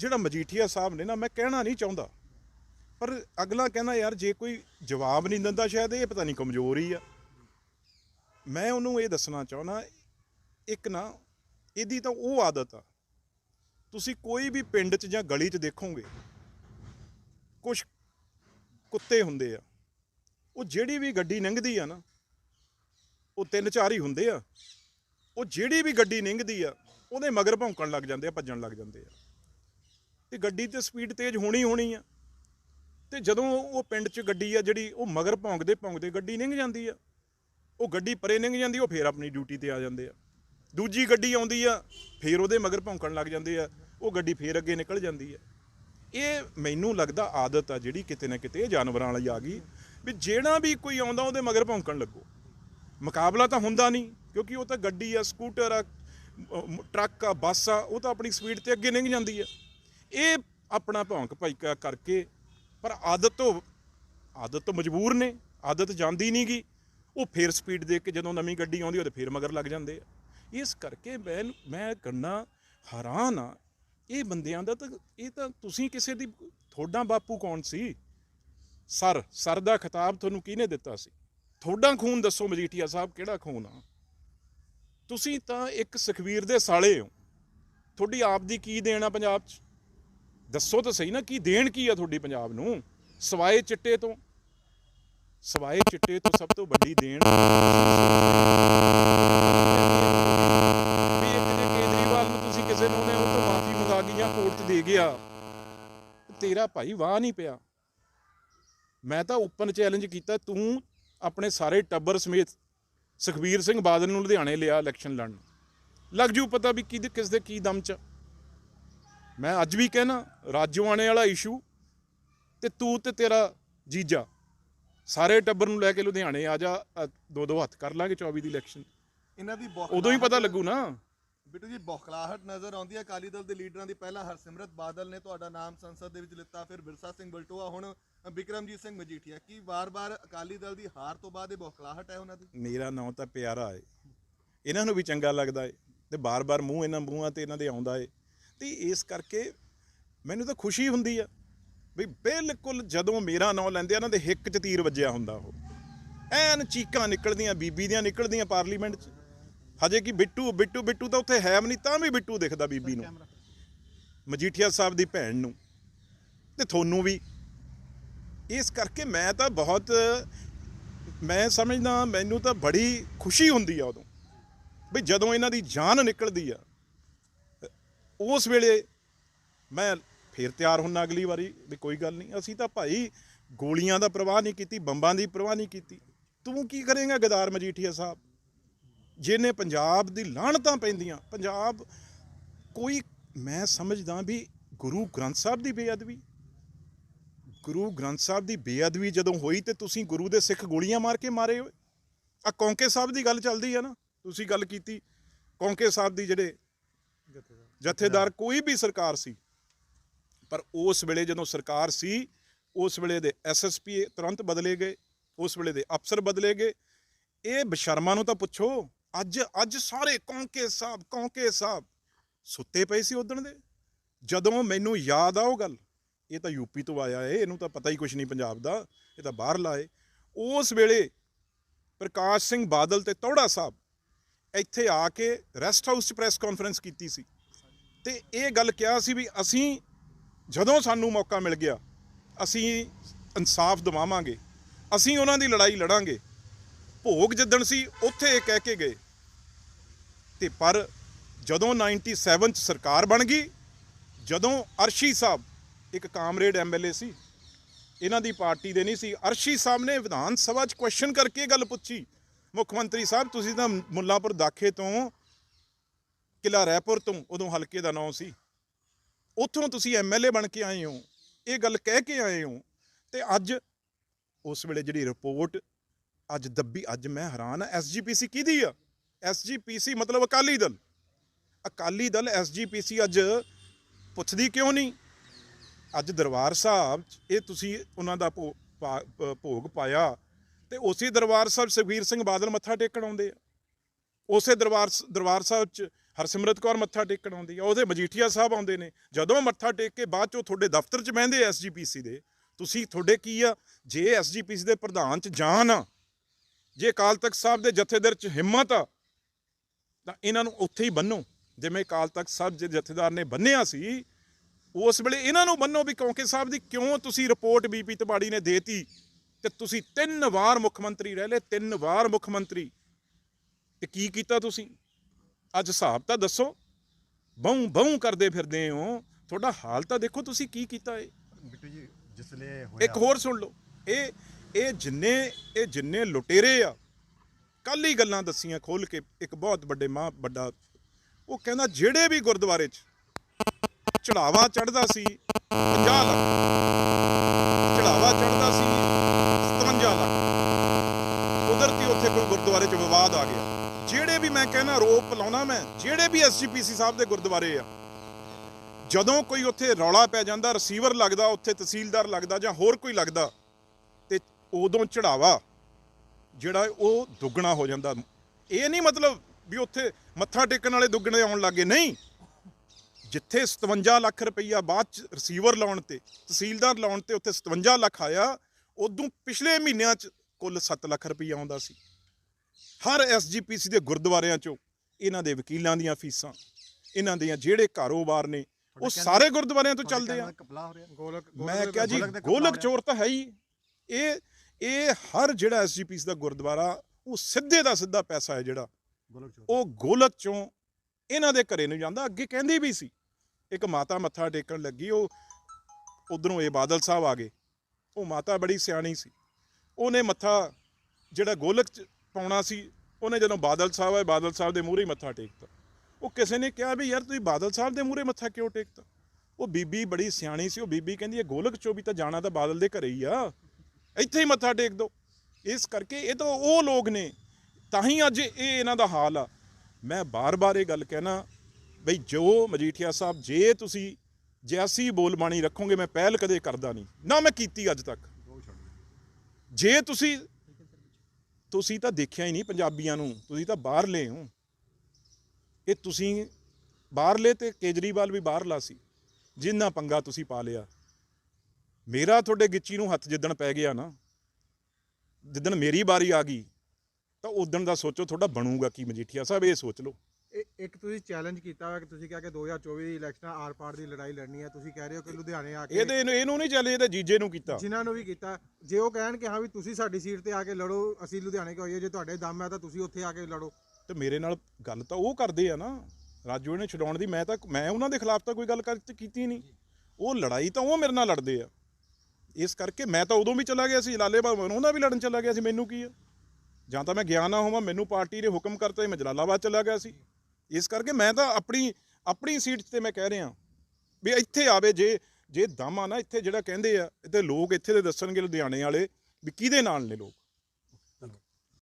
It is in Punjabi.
ਜਿਹੜਾ ਮਜੀਠੀਆ ਸਾਹਿਬ ਨੇ ਨਾ, ਮੈਂ ਕਹਿਣਾ ਨਹੀਂ ਚਾਹੁੰਦਾ। ਪਰ ਅਗਲਾ ਕਹਿੰਦਾ, ਯਾਰ, ਜੇ ਕੋਈ ਜਵਾਬ ਨਹੀਂ ਦਿੰਦਾ ਸ਼ਾਇਦ, ਇਹ ਪਤਾ ਨਹੀਂ ਕਮਜ਼ੋਰ ਹੀ ਆ। ਮੈਂ ਉਹਨੂੰ ਇਹ ਦੱਸਣਾ ਚਾਹੁੰਦਾ, ਇੱਕ ਨਾ, ਇਹਦੀ ਤਾਂ ਉਹ ਆਦਤ ਆ। ਤੁਸੀਂ ਕੋਈ ਵੀ ਪਿੰਡ 'ਚ ਜਾਂ ਗਲੀ 'ਚ ਦੇਖੋਗੇ ਕੁਝ ਕੁੱਤੇ ਹੁੰਦੇ ਆ। ਉਹ ਜਿਹੜੀ ਵੀ ਗੱਡੀ ਲੰਘਦੀ ਆ ਨਾ, ਉਹ ਤਿੰਨ ਚਾਰ ਹੀ ਹੁੰਦੇ ਆ। ਉਹ ਜਿਹੜੀ ਵੀ ਗੱਡੀ ਲੰਘਦੀ ਆ, ਉਹਦੇ ਮਗਰ ਭੌਂਕਣ ਲੱਗ ਜਾਂਦੇ ਆ, ਭੱਜਣ ਲੱਗ ਜਾਂਦੇ ਆ। ਤੇ ਗੱਡੀ ਤੇ ਸਪੀਡ ਤੇਜ਼ ਹੋਣੀ ਹੋਣੀ ਆ। ਤੇ ਜਦੋਂ ਉਹ ਪਿੰਡ 'ਚ ਗੱਡੀ ਆ ਜਿਹੜੀ, ਉਹ ਮਗਰ ਭੌਂਕਦੇ ਭੌਂਕਦੇ ਗੱਡੀ ਲੰਘ ਜਾਂਦੀ ਆ। ਉਹ ਗੱਡੀ ਪਰੇ ਲੰਘ ਜਾਂਦੀ, ਉਹ ਫੇਰ ਆਪਣੀ ਡਿਊਟੀ ਤੇ ਆ ਜਾਂਦੇ ਆ। ਦੂਜੀ ਗੱਡੀ ਆਉਂਦੀ ਆ, ਫੇਰ ਉਹਦੇ ਮਗਰ ਭੌਂਕਣ ਲੱਗ ਜਾਂਦੇ ਆ। ਉਹ ਗੱਡੀ ਫੇਰ ਅੱਗੇ ਨਿਕਲ ਜਾਂਦੀ ਆ। ਇਹ ਮੈਨੂੰ ਲੱਗਦਾ ਆਦਤ ਆ ਜਿਹੜੀ ਕਿਤੇ ਨਾ ਕਿਤੇ ਇਹ ਜਾਨਵਰਾਂ ਵਾਲੀ ਆ ਗਈ, ਵੀ ਜਿਹੜਾ ਵੀ ਕੋਈ ਆਉਂਦਾ, ਉਹਦੇ ਮਗਰ ਭੌਂਕਣ ਲੱਗੋ। ਮੁਕਾਬਲਾ ਤਾਂ ਹੁੰਦਾ ਨਹੀਂ, ਕਿਉਂਕਿ ਉਹ ਤਾਂ ਗੱਡੀ ਆ, ਸਕੂਟਰ ਆ ਟਰੱਕ ਆ, ਬੱਸ ਆ, ਉਹ ਤਾਂ ਆਪਣੀ ਸਪੀਡ ਤੇ ਅੱਗੇ ਲੰਘ ਜਾਂਦੀ ਆ। ਇਹ ਆਪਣਾ ਭੌਂਕ ਭਾਈਕਾ ਕਰਕੇ, ਪਰ ਆਦਤ ਤੋਂ ਆਦਤ ਤੋਂ ਮਜਬੂਰ ਨੇ, ਆਦਤ ਜਾਂਦੀ ਨਹੀਂ ਗੀ। ਉਹ ਫੇਰ ਸਪੀਡ ਦੇ ਕੇ ਜਦੋਂ ਨਵੀਂ ਗੱਡੀ ਆਉਂਦੀ ਉਹਦੇ ਫੇਰ ਮਗਰ ਲੱਗ ਜਾਂਦੇ ਆ। ਇਸ ਕਰਕੇ ਮੈਂ ਮੈਂ ਕਰਨਾ ਹੈਰਾਨ ਆ। ਇਹ ਬੰਦਿਆਂ ਦਾ ਤਾਂ, ਇਹ ਤਾਂ ਤੁਸੀਂ ਕਿਸੇ ਦੀ, ਤੁਹਾਡਾ ਬਾਪੂ ਕੌਣ ਸੀ? ਸਰ ਸਰ ਦਾ ਖਿਤਾਬ ਤੁਹਾਨੂੰ ਕਿਹਨੇ ਦਿੱਤਾ ਸੀ? ਤੁਹਾਡਾ ਖੂਨ ਦੱਸੋ ਮਜੀਠੀਆ ਸਾਹਿਬ, ਕਿਹੜਾ ਖੂਨ ਆ? ਤੁਸੀਂ ਤਾਂ ਇੱਕ ਸੁਖਵੀਰ ਦੇ ਸਾਲੇ ਹੋ। ਤੁਹਾਡੀ ਆਪ ਦੀ ਕੀ ਦੇਣ ਆ ਪੰਜਾਬ 'ਚ? ਦੱਸੋ ਤਾਂ ਸਹੀ ਨਾ, ਕੀ ਦੇਣ ਕੀ ਆ ਤੁਹਾਡੀ ਪੰਜਾਬ ਨੂੰ? ਸਵਾਏ ਚਿੱਟੇ ਤੋਂ। ਸਵਾਏ ਚਿੱਟੇ ਤੋਂ ਸਭ ਤੋਂ ਵੱਡੀ ਦੇਣ ਕਿਸੇ ਨੂੰ ਨੇ ਉਹ ਤੋਂ ਮਾਫੀ ਮੰਗਾ ਗਈ ਕੋਰਟ 'ਚ ਦੇ ਗਿਆ। ਤੇਰਾ ਭਾਈ ਵਾਹ ਨਹੀਂ ਪਿਆ। ਮੈਂ ਤਾਂ ਓਪਨ ਚੈਲੰਜ ਕੀਤਾ, ਤੂੰ ਆਪਣੇ ਸਾਰੇ ਟੱਬਰ ਸਮੇਤ ਸੁਖਬੀਰ ਸਿੰਘ ਬਾਦਲ ਨੂੰ ਲੁਧਿਆਣੇ ਲਿਆ ਇਲੈਕਸ਼ਨ ਲੜਨ। ਲੱਗ ਜੂ ਪਤਾ ਵੀ ਕਿਹਦੇ ਕਿਸ ਦੇ ਕੀ ਦਮ ਚ। ਮੈਂ ਅੱਜ ਵੀ ਕਹਿਣਾ ਰਾਜੋਆਣੇ ਵਾਲਾ ਇਸ਼ੂ ਤੇ ਤੂੰ ਤੇ ਤੇਰਾ ਜੀਜਾ ਸਾਰੇ ਟੱਬਰ ਨੂੰ ਲੈ ਕੇ ਲੁਧਿਆਣੇ ਆ ਜਾ ਦੋ ਦੋ ਹੱਥ ਕਰ ਲਾਂਗੇ 24 ਦੀ ਇਲੈਕਸ਼ਨ ਇਹਨਾਂ ਦੀ ਉਦੋਂ ਹੀ ਪਤਾ ਲੱਗੂ ਨਾ। ਬਿੱਟੂ ਜੀ ਬੌਖਲਾਹਟ ਨਜ਼ਰ ਆਉਂਦੀ ਹੈ। ਅਕਾਲੀ ਦਲ ਦੇ ਲੀਡਰਾਂ ਦੀ ਪਹਿਲਾਂ ਹਰਸਿਮਰਤ ਬਾਦਲ ਨੇ ਤੁਹਾਡਾ ਨਾਮ ਸੰਸਦ ਦੇ ਵਿੱਚ ਲਿੱਤਾ ਫਿਰ ਬਿਰਸਾ ਸਿੰਘ ਬਲਟੋਆ ਹੁਣ ਬਿਕਰਮਜੀਤ ਸਿੰਘ ਮਜੀਠੀਆ। ਕੀ ਵਾਰ-ਵਾਰ ਅਕਾਲੀ ਦਲ ਦੀ ਹਾਰ ਤੋਂ ਬਾਅਦ ਇਹ ਬੌਖਲਾਹਟ ਹੈ ਉਹਨਾਂ ਦੀ? ਮੇਰਾ ਨਾਂ ਤਾਂ ਪਿਆਰਾ ਏ ਇਹਨਾਂ ਨੂੰ ਵੀ ਚੰਗਾ ਲੱਗਦਾ ਏ ਤੇ ਬਾਰ-ਬਾਰ ਮੂੰਹ ਇਹਨਾਂ ਮੂੰਹਾਂ ਤੇ ਇਹਨਾਂ ਦੇ ਆਉਂਦਾ ਏ ਤੇ ਇਸ ਕਰਕੇ ਮੈਨੂੰ ਤਾਂ ਖੁਸ਼ੀ ਹੁੰਦੀ ਆ ਵੀ ਬਿਲਕੁਲ ਜਦੋਂ ਮੇਰਾ ਨਾਂ ਲੈਂਦੇ ਆ ਇਹਨਾਂ ਦੇ ਹਿੱਕ 'ਚ ਤੀਰ ਵੱਜਿਆ ਹੁੰਦਾ ਉਹ। ਐਨ ਚੀਕਾਂ ਨਿਕਲਦੀਆਂ, ਬੀਬੀ ਦੀਆਂ ਨਿਕਲਦੀਆਂ ਪਾਰਲੀਮੈਂਟ 'ਚ। ਹਜੇ ਕਿ ਬਿੱਟੂ ਬਿੱਟੂ ਬਿੱਟੂ ਤਾਂ ਉੱਥੇ ਹੈ ਵੀ ਨਹੀਂ, ਤਾਂ ਵੀ ਬਿੱਟੂ ਦਿਖਦਾ ਬੀਬੀ ਨੂੰ। ਮਜੀਠੀਆ ਸਾਹਿਬ ਦੀ ਭੈਣ ਨੂੰ। ਤੇ ਤੁਹਾਨੂੰ ਵੀ। ਇਸ ਕਰਕੇ ਮੈਂ ਤਾਂ ਬਹੁਤ, ਮੈਂ ਸਮਝਦਾ, ਮੈਨੂੰ ਤਾਂ ਬੜੀ ਖੁਸ਼ੀ ਹੁੰਦੀ ਆ ਉਦੋਂ। ਵੀ ਜਦੋਂ ਇਹਨਾਂ ਦੀ ਜਾਨ ਨਿਕਲਦੀ ਆ ਉਸ ਵੇਲੇ ਮੈਂ ਫੇਰ ਤਿਆਰ ਹੁੰਨਾ ਅਗਲੀ ਵਾਰੀ ਵੀ ਕੋਈ ਗੱਲ ਨਹੀਂ। ਅਸੀਂ ਤਾਂ ਭਾਈ ਗੋਲੀਆਂ ਦਾ ਪ੍ਰਵਾਹ ਨਹੀਂ ਕੀਤੀ, ਬੰਬਾਂ ਦੀ ਪ੍ਰਵਾਹ ਨਹੀਂ ਕੀਤੀ। ਤੂੰ ਕੀ ਕਰੇਂਗਾ ਗਦਾਰ ਮਜੀਠੀਆ ਸਾਹਿਬ? ਜਿਹਨੇ ਪੰਜਾਬ ਦੀ ਲਾਹਣਤਾਂ ਪੈਂਦੀਆਂ, ਪੰਜਾਬ ਕੋਈ ਮੈਂ ਸਮਝਦਾ ਵੀ ਗੁਰੂ ਗ੍ਰੰਥ ਸਾਹਿਬ ਦੀ ਬੇਅਦਬੀ। ਗੁਰੂ ਗ੍ਰੰਥ ਸਾਹਿਬ ਦੀ ਬੇਅਦਬੀ ਜਦੋਂ ਹੋਈ ਤੇ ਤੁਸੀਂ ਗੁਰੂ ਦੇ ਸਿੱਖ ਗੋਲੀਆਂ ਮਾਰ ਕੇ ਮਾਰੇ ਹੋਏ। ਆ ਕੌਂਕੇ ਸਾਹਿਬ ਦੀ ਗੱਲ ਚੱਲਦੀ ਆ ਨਾ। ਤੁਸੀਂ ਗੱਲ ਕੀਤੀ, ਕੌਂਕੇ ਸਾਹਿਬ ਦੀ ਜਿਹੜੇ ਜਥੇਦਾਰ ਕੋਈ ਵੀ ਸਰਕਾਰ ਸੀ ਪਰ ਉਸ ਵੇਲੇ ਜਦੋਂ ਸਰਕਾਰ ਸੀ ਉਸ ਵੇਲੇ ਦੇ ਐਸਐਸਪੀ ਤੁਰੰਤ ਬਦਲੇ ਗਏ ਉਸ ਵੇਲੇ ਦੇ ਅਫਸਰ ਬਦਲੇ ਗਏ। ਇਹ ਬਸ਼ਰਮਾ ਨੂੰ ਤਾਂ ਪੁੱਛੋ ਅੱਜ ਅੱਜ ਸਾਰੇ ਕੌਂਕੇ ਸਾਹਿਬ ਕੌਂਕੇ ਸਾਹਿਬ ਸੁੱਤੇ ਪਏ ਸੀ ਉਦਣ ਦੇ। ਜਦੋਂ ਮੈਨੂੰ ਯਾਦ ਆ ਉਹ ਗੱਲ ਇਹ ਤਾਂ ਯੂਪੀ ਤੋਂ ਆਇਆ ਏ ਇਹਨੂੰ ਤਾਂ ਪਤਾ ਹੀ ਕੁਝ ਨਹੀਂ ਪੰਜਾਬ ਦਾ ਇਹ ਤਾਂ ਬਾਹਰ ਲਾਏ। ਉਸ ਵੇਲੇ ਪ੍ਰਕਾਸ਼ ਸਿੰਘ ਬਾਦਲ ਤੇ ਤੌੜਾ ਸਾਹਿਬ ਇੱਥੇ ਆ ਕੇ ਰੈਸਟ ਹਾਊਸ 'ਚ ਪ੍ਰੈਸ ਕਾਨਫਰੰਸ ਕੀਤੀ ਸੀ। ਤੇ ਇਹ ਗੱਲ ਕਿਹਾ ਸੀ ਵੀ ਅਸੀਂ ਜਦੋਂ ਸਾਨੂੰ ਮੌਕਾ ਮਿਲ ਗਿਆ, ਅਸੀਂ ਇਨਸਾਫ ਦਿਵਾਵਾਂਗੇ, ਅਸੀਂ ਉਹਨਾਂ ਦੀ ਲੜਾਈ ਲੜਾਂਗੇ। ਭੋਗ ਜਿੱਦਣ ਸੀ, ਉੱਥੇ ਇਹ ਕਹਿ ਕੇ ਗਏ। ਤੇ ਪਰ ਜਦੋਂ 97 ਚ ਸਰਕਾਰ ਬਣ ਗਈ, ਜਦੋਂ ਅਰਸ਼ੀ ਸਾਹਿਬ ਇੱਕ ਕਾਮਰੇਡ ਐਮਐਲਏ ਸੀ, ਇਹਨਾਂ ਦੀ ਪਾਰਟੀ ਦੇ ਨਹੀਂ ਸੀ, ਅਰਸ਼ੀ ਸਾਹਿਬ ਨੇ ਵਿਧਾਨ ਸਭਾ 'ਚ ਕੁਐਸਚਨ ਕਰਕੇ ਗੱਲ ਪੁੱਛੀ। ਮੁੱਖ ਮੰਤਰੀ ਸਾਹਿਬ, ਤੁਸੀਂ ਤਾਂ ਮੁੱਲਾਪੁਰ ਦਾਖੇ ਤੋਂ ਕਿਲਾ ਰਾਏਪੁਰ ਤੋਂ ਉਦੋਂ ਹਲਕੇ ਦਾ ਨਾਮ ਸੀ। ਉੱਥੋਂ ਤੁਸੀਂ ਐਮਐਲਏ ਬਣ ਕੇ ਆਏ ਹੋ, ਇਹ ਗੱਲ ਕਹਿ ਕੇ ਆਏ ਹੋ ਤੇ ਅੱਜ ਉਸ ਵੇਲੇ ਜਿਹੜੀ ਰਿਪੋਰਟ ਅੱਜ ਦੱਬੀ, ਅੱਜ ਮੈਂ ਹੈਰਾਨ ਆ ਐਸਜੀਪੀਸੀ ਕਿਹਦੀ ਆ? ਐਸਜੀਪੀਸੀ ਮਤਲਬ ਅਕਾਲੀ ਦਲ। ਅਕਾਲੀ ਦਲ ਐਸਜੀਪੀਸੀ ਅੱਜ ਪੁੱਛਦੀ ਕਿਉਂ ਨਹੀਂ? ਅੱਜ ਦਰਬਾਰ ਸਾਹਿਬ 'ਚ ਇਹ ਤੁਸੀਂ ਉਹਨਾਂ ਦਾ ਭੋ- ਪਾ- ਭੋਗ ਪਾਇਆ ਤੇ ਉਸੇ ਦਰਬਾਰ ਸਾਹਿਬ ਸੁਖਬੀਰ ਸਿੰਘ ਬਾਦਲ ਮੱਥਾ ਟੇਕਣ ਆਉਂਦੇ ਆ। ਉਸੇ ਦਰਬਾਰ ਸ- ਦਰਬਾਰ ਸਾਹਿਬ 'ਚ ਹਰਸਿਮਰਤ ਕੌਰ ਮੱਥਾ ਟੇਕਣ ਆਉਂਦੀ ਆ, ਉਹਦੇ ਮਜੀਠੀਆ ਸਾਹਿਬ ਆਉਂਦੇ ਨੇ। ਜਦੋਂ ਮੱਥਾ ਟੇਕ ਕੇ ਬਾਅਦ ਚੋਂ ਤੁਹਾਡੇ ਦਫ਼ਤਰ 'ਚ ਬਹਿੰਦੇ ਐਸਜੀਪੀਸੀ ਦੇ, ਤੁਸੀਂ ਤੁਹਾਡੇ ਕੀ ਆ? ਜੇ ਐਸਜੀਪੀਸੀ ਦੇ ਪ੍ਰਧਾਨ 'ਚ ਜਾਨ ਆ, ਜੇ ਅਕਾਲ ਤਖਤ ਸਾਹਿਬ ਦੇ ਜਥੇਦਾਰ 'ਚ ਹਿੰਮਤ ਆ, ਤਾਂ ਇਹਨਾਂ ਨੂੰ ਉੱਥੇ ਹੀ ਬੰਨੋ। ਜਿਵੇਂ ਅਕਾਲ ਤਖਤ ਸਾਹਿਬ ਦੇ ਜਥੇਦਾਰ ਨੇ ਬੰਨਿਆ ਸੀ, ਉਸ ਵੇਲੇ ਇਹਨਾਂ ਨੂੰ ਬੰਨੋ ਵੀ ਕਿਉਂਕਿ ਸਾਹਿਬ ਦੀ ਕਿਉਂ ਤੁਸੀਂ ਰਿਪੋਰਟ ਬੀਪੀ ਤਬਾੜੀ ਨੇ ਦੇਤੀ? ਤੇ ਤੁਸੀਂ ਤਿੰਨ ਵਾਰ ਮੁੱਖ ਮੰਤਰੀ ਰਹਿ ਲਏ, ਤਿੰਨ ਵਾਰ ਮੁੱਖ ਮੰਤਰੀ। ਤੇ ਕੀ ਕੀਤਾ ਤੁਸੀਂ? ਅੱਜ ਹਿਸਾਬ ਤਾਂ ਦੱਸੋ। ਬਹੁ ਬਹੁ ਕਰਦੇ ਫਿਰਦੇ ਹੋ। ਤੁਹਾਡਾ ਹਾਲ ਤਾਂ ਦੇਖੋ ਤੁਸੀਂ ਕੀ ਕੀਤਾ ਏ। ਬਿੱਟੂ ਜੀ ਜਿਸਲੇ ਇੱਕ ਹੋਰ ਸੁਣ ਲਓ। ਇਹ ਇਹ ਜਿੰਨੇ ਇਹ ਜਿੰਨੇ ਲੁਟੇਰੇ ਆ ਕੱਲ ਹੀ ਗੱਲਾਂ ਦੱਸੀਆਂ ਖੋਲ ਕੇ ਇੱਕ ਬਹੁਤ ਵੱਡੇ ਮਾਂ ਵੱਡਾ ਉਹ ਕਹਿੰਦਾ ਜਿਹੜੇ ਵੀ ਗੁਰਦੁਆਰੇ 'ਚ ਚੜਾਵਾ ਚੜਦਾ ਸੀ 50 ਲੱਖ ਚੜਾਵਾ ਚੜਦਾ ਸੀ 57 ਲੱਖ ਕੁਦਰਤੀ ਉੱਥੇ ਕੋਈ ਗੁਰਦੁਆਰੇ 'ਚ ਵਿਵਾਦ ਆ ਗਿਆ ਜਿਹੜੇ ਵੀ ਮੈਂ ਕਹਿੰਦਾ ਲਾਉਣਾ ਮੈਂ, ਜਿਹੜੇ ਵੀ ਐਸਜੀਪੀਸੀ ਸਾਹਿਬ ਦੇ ਗੁਰਦੁਆਰੇ ਆ। ਜਦੋਂ ਕੋਈ ਉੱਥੇ ਰੌਲਾ ਪੈ ਜਾਂਦਾ ਰਿਸੀਵਰ ਲੱਗਦਾ, ਉੱਥੇ ਤਹਿਸੀਲਦਾਰ ਲੱਗਦਾ ਜਾਂ ਹੋਰ ਕੋਈ ਲੱਗਦਾ, ਤੇ ਉਦੋਂ ਚੜਾਵਾ, ਜਿਹੜਾ ਉਹ ਦੁੱਗਣਾ ਹੋ ਜਾਂਦਾ। ਇਹ ਨਹੀਂ ਮਤਲਬ ਵੀ ਉੱਥੇ ਮੱਥਾ ਟੇਕਣ ਵਾਲੇ ਦੁੱਗਣੇ ਆਉਣ ਲੱਗੇ, ਨਹੀਂ। ਜਿੱਥੇ 57 ਲੱਖ ਰੁਪਈਆ ਬਾਅਦ ਚ ਰਿਸੀਵਰ ਲਾਉਣ ਤੇ, ਤਹਿਸੀਲਦਾਰ ਲਾਉਣ ਤੇ ਉੱਥੇ 57 ਲੱਖ ਆਇਆ, ਉਦੋਂ ਪਿਛਲੇ ਮਹੀਨਿਆਂ ਚ ਕੁੱਲ 7 ਲੱਖ ਰੁਪਈਆ ਆਉਂਦਾ ਸੀ। ਹਰ ਐਸਜੀਪੀਸੀ ਦੇ ਗੁਰਦੁਆਰਿਆਂ ਚੋਂ ਇਹਨਾਂ ਦੇ ਵਕੀਲਾਂ ਦੀਆਂ ਫੀਸਾਂ ਇਹਨਾਂ ਦੀਆਂ ਜਿਹੜੇ ਕਾਰੋਬਾਰ ਨੇ ਉਹ ਸਾਰੇ ਗੁਰਦੁਆਰਿਆਂ ਤੋਂ ਚੱਲਦੇ ਆ। ਮੈਂ ਕਿਹਾ ਜੀ ਗੋਲਕ ਚੋਰ ਤਾਂ ਹੈ ਹੀ। ਇਹ ਇਹ ਹਰ ਜਿਹੜਾ ਐਸਜੀਪੀਸ ਦਾ ਗੁਰਦੁਆਰਾ ਉਹ ਸਿੱਧੇ ਦਾ ਸਿੱਧਾ ਪੈਸਾ ਹੈ ਜਿਹੜਾ। ਉਹ ਗੋਲਕ ਚੋਂ ਇਹਨਾਂ ਦੇ ਘਰੇ ਨੂੰ ਜਾਂਦਾ। ਅੱਗੇ ਕਹਿੰਦੀ ਵੀ ਸੀ ਇੱਕ ਮਾਤਾ ਮੱਥਾ ਟੇਕਣ ਲੱਗੀ ਉਹ ਉਧਰੋਂ ਇਹ ਬਾਦਲ ਸਾਹਿਬ ਆ ਗਏ। ਉਹ ਮਾਤਾ ਬੜੀ ਸਿਆਣੀ ਸੀ। ਉਹਨੇ ਮੱਥਾ ਜਿਹੜਾ ਗੋਲਕ ਚ ਪਾਉਣਾ ਸੀ ਉਹਨੇ ਜਦੋਂ ਬਾਦਲ ਸਾਹਿਬ ਆਏ ਬਾਦਲ ਸਾਹਿਬ ਦੇ ਮੂਹਰੇ ਮੱਥਾ ਟੇਕਤਾ। ਉਹ ਕਿਸੇ ਨੇ ਕਿਹਾ ਵੀ ਯਾਰ ਤੁਸੀਂ ਬਾਦਲ ਸਾਹਿਬ ਦੇ ਮੂਹਰੇ ਮੱਥਾ ਕਿਉਂ ਟੇਕਤਾ? ਉਹ ਬੀਬੀ ਬੜੀ ਸਿਆਣੀ ਸੀ ਉਹ ਬੀਬੀ ਕਹਿੰਦੀ ਇਹ ਗੋਲਕ ਚੋਂ ਵੀ ਤਾਂ ਜਾਣਾ ਤਾਂ ਬਾਦਲ ਦੇ ਘਰੇ ਹੀ ਆ। ਇੱਥੇ ਹੀ ਮੱਥਾ ਟੇਕ ਦੋ। ਇਸ ਕਰਕੇ ਇਹ ਤਾਂ ਉਹ ਲੋਕ ਨੇ ਤਾਂ ਹੀ ਅੱਜ ਇਹ ਇਹਨਾਂ ਦਾ ਹਾਲ ਆ। ਮੈਂ ਬਾਰ-ਬਾਰ ਇਹ ਗੱਲ ਕਹਿਣਾ ਬਈ ਜੋ ਮਜੀਠੀਆ ਸਾਹਿਬ ਜੇ ਤੁਸੀਂ ਜੈਸੀ ਬੋਲਬਾਣੀ ਰੱਖੋਗੇ ਮੈਂ ਪਹਿਲ ਕਦੇ ਕਰਦਾ ਨਹੀਂ। ਨਾ ਮੈਂ ਕੀਤੀ ਅੱਜ ਤੱਕ। ਜੇ ਤੁਸੀਂ ਤੁਸੀਂ ਤਾਂ ਦੇਖਿਆ ਹੀ ਨਹੀਂ ਪੰਜਾਬੀਆਂ ਨੂੰ, ਤੁਸੀਂ ਤਾਂ ਬਾਹਰਲੇ ਹੋ। ਇਹ ਤੁਸੀਂ ਬਾਹਰਲੇ ਤੇ ਕੇਜਰੀਵਾਲ ਵੀ ਬਾਹਰਲਾ ਸੀ, ਜਿੰਨਾ ਪੰਗਾ ਤੁਸੀਂ ਪਾ ਲਿਆ। ਮੇਰਾ ਤੁਹਾਡੇ ਗਿੱਚੀ ਨੂੰ ਹੱਥ ਜਿੱਦਣ ਪੈ ਗਿਆ ਨਾ, ਜਿੱਦਣ ਮੇਰੀ ਵਾਰੀ ਆ ਗਈ, ਤਾਂ ਉਦਣ ਦਾ ਸੋਚੋ ਤੁਹਾਡਾ ਬਣੂਗਾ ਕੀ ਮਜੀਠੀਆ ਸਾਹਿਬ, ਇਹ ਸੋਚ ਲਓ। ਇੱਕ ਤੁਸੀਂ ਚੈਲੰਜ ਕੀਤਾ ਹੋਇਆ ਕਿ ਤੁਸੀਂ ਕਿਹਾ ਕਿ 2024 ਦੀ ਇਲੈਕਸ਼ਨਾਂ ਆਰ ਪਾਰ ਦੀ ਲੜਾਈ ਲੜਨੀ ਹੈ ਤੁਸੀਂ ਕਹਿ ਰਹੇ ਹੋ ਕਿ ਲੁਧਿਆਣੇ ਆ ਕੇ ਇਹਦੇ ਇਹਨੂੰ ਇਹਨੂੰ ਨਹੀਂ ਚੱਲੇ ਇਹਦੇ ਜੀਜੇ ਨੂੰ ਕੀਤਾ। ਜਿਨ੍ਹਾਂ ਨੂੰ ਵੀ ਕੀਤਾ। ਜੇ ਉਹ ਕਹਿਣ ਕਿ ਹਾਂ ਵੀ ਤੁਸੀਂ ਸਾਡੀ ਸੀਟ ਤੇ ਆ ਕੇ ਲੜੋ ਅਸੀਂ ਲੁਧਿਆਣੇ ਕੇ ਹੋਈਏ ਜੇ ਤੁਹਾਡੇ ਦਮ ਹੈ ਤਾਂ ਤੁਸੀਂ ਉੱਥੇ ਆ ਕੇ ਲੜੋ। ਤੇ ਮੇਰੇ ਨਾਲ ਗੱਲ ਤਾਂ ਉਹ ਕਰਦੇ ਆ ਨਾ ਰਾਜੂ ਨੇ ਛਡਾਉਣ ਦੀ ਮੈਂ ਤਾਂ ਮੈਂ ਉਹਨਾਂ ਦੇ ਖਿਲਾਫ ਤਾਂ ਕੋਈ ਗੱਲ ਕਰ ਕੀਤੀ ਨਹੀਂ। ਉਹ ਲੜਾਈ ਤਾਂ ਉਹ ਮੇਰੇ ਨਾਲ ਲੜਦੇ ਆ। ਇਸ ਕਰਕੇ ਮੈਂ ਤਾਂ ਉਦੋਂ ਵੀ ਚਲਾ ਗਿਆ ਸੀ ਜਲਾਲਾਬਾਦ ਉਹਨਾਂ ਵੀ ਲੜਨ ਚਲਾ ਗਿਆ ਸੀ ਮੈਨੂੰ ਕੀ ਆ? ਜਾਂ ਤਾਂ ਮੈਂ ਗਿਆ ਨਾ ਹੋਵਾਂ ਮੈਨੂੰ ਪਾਰਟੀ ਨੇ ਹੁਕਮ ਕਰਤਾ ਸੀ, ਮੈਂ ਜਲਾਲਾਬਾਦ ਚਲਾ ਗਿਆ ਸੀ। ਇਸ ਕਰਕੇ ਮੈਂ ਤਾਂ ਆਪਣੀ ਆਪਣੀ ਸੀਟ ਤੇ ਮੈਂ ਕਹਿ ਰਿਹਾ ਵੀ ਇੱਥੇ ਆਵੇ ਜੇ ਜੇ ਦਮ ਆ ਨਾ ਇੱਥੇ ਜਿਹੜਾ ਕਹਿੰਦੇ ਆ ਤੇ ਲੋਕ ਇੱਥੇ ਦੇ ਦੱਸਣਗੇ ਲੁਧਿਆਣੇ ਵਾਲੇ ਵੀ ਕਿਹਦੇ ਨਾਲ ਨੇ ਲੋਕ?